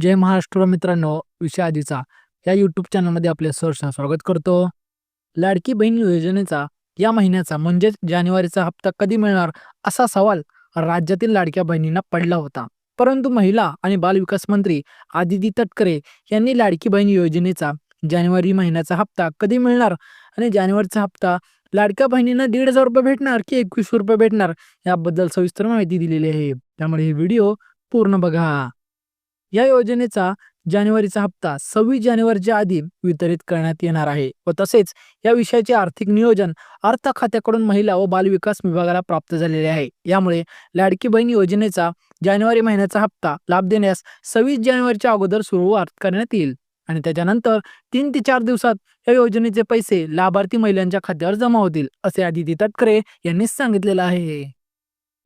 जय महाराष्ट्र मित्रांनो विषय आधीचा. या यूट्यूब चॅनलमध्ये आपले सहर्ष स्वागत करतो. लाडकी बहीण योजनेचा या महिन्याचा म्हणजेच जानेवारीचा हप्ता कधी मिळणार असा सवाल राज्यातील लाडक्या बहिणींना पडला होता. परंतु महिला आणि बालविकास मंत्री आदिती तटकरे यांनी लाडकी बहीण योजनेचा जानेवारी महिन्याचा हप्ता कधी मिळणार आणि जानेवारीचा हप्ता लाडक्या बहिणींना दीड हजार रुपये भेटणार की एकवीसशे रुपये भेटणार याबद्दल सविस्तर माहिती दिलेली आहे. त्यामुळे हे व्हिडिओ पूर्ण बघा. या योजनेचा जानेवारीचा हप्ता सव्वीस जानेवारीच्या आधी वितरित करण्यात येणार आहे व तसेच या विषयाचे आर्थिक नियोजन अर्थ खात्याकडून महिला व बालविकास विभागाला प्राप्त झालेले आहे. यामुळे लाडकी बहीण योजनेचा जानेवारी महिन्याचा हप्ता लाभ देण्यास सव्वीस जानेवारीच्या अगोदर सुरुवात करण्यात येईल आणि त्याच्यानंतर तीन ते चार दिवसात या योजनेचे पैसे लाभार्थी महिलांच्या खात्यावर जमा होतील असे आदिती तटकरे यांनी सांगितलेलं आहे.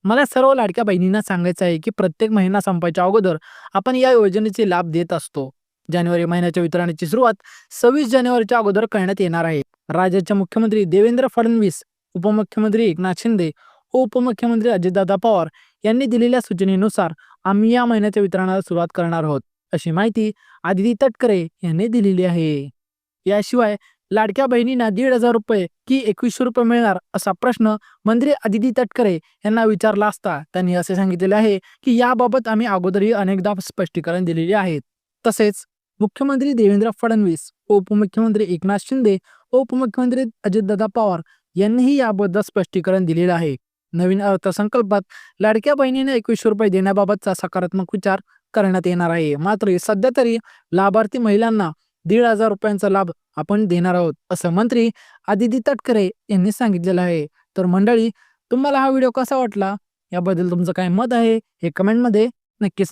मला सर्व लाडक्या बहिणींना सांगायचं आहे की प्रत्येक महिना संपायच्या अगोदर आपण या योजनेचे लाभ देत असतो. जानेवारी महिन्याच्या वितरणाची सुरुवात सव्वीस जानेवारीच्या अगोदर करण्यात येणार आहे. राज्याचे मुख्यमंत्री देवेंद्र फडणवीस उपमुख्यमंत्री एकनाथ शिंदे व उपमुख्यमंत्री अजितदादा पवार यांनी दिलेल्या सूचनेनुसार आम्ही या महिन्याच्या वितरणाला सुरुवात करणार आहोत अशी माहिती आदिती तटकरे यांनी दिलेली आहे. याशिवाय लाडक्या बहिणींना दीड हजार रुपये की एकवीसशे रुपये मिळणार असा प्रश्न मंत्री आदिती तटकरे यांना विचारला असता. त्यांनी असे सांगितलेले आहे की याबाबत आम्ही अगोदरही अनेकदा स्पष्टीकरण दिलेले आहेत तसेच मुख्यमंत्री देवेंद्र फडणवीस उपमुख्यमंत्री एकनाथ शिंदे उपमुख्यमंत्री अजितदादा पवार यांनीही याबद्दल स्पष्टीकरण दिलेलं आहे. नवीन अर्थसंकल्पात लाडक्या बहिणीने एकवीसशे रुपये देण्याबाबतचा सकारात्मक विचार करण्यात येणार आहे. मात्र सध्या तरी लाभार्थी महिलांना दीड हजार रुपयांचा लाभ आपण देणार आहोत असं मंत्री आदिती तटकरे यांनी सांगितलेलं आहे. तर मंडळी तुम्हाला हा व्हिडिओ कसा वाटला? याबद्दल तुमचं काय मत आहे? हे कमेंटमध्ये नक्की सांगा.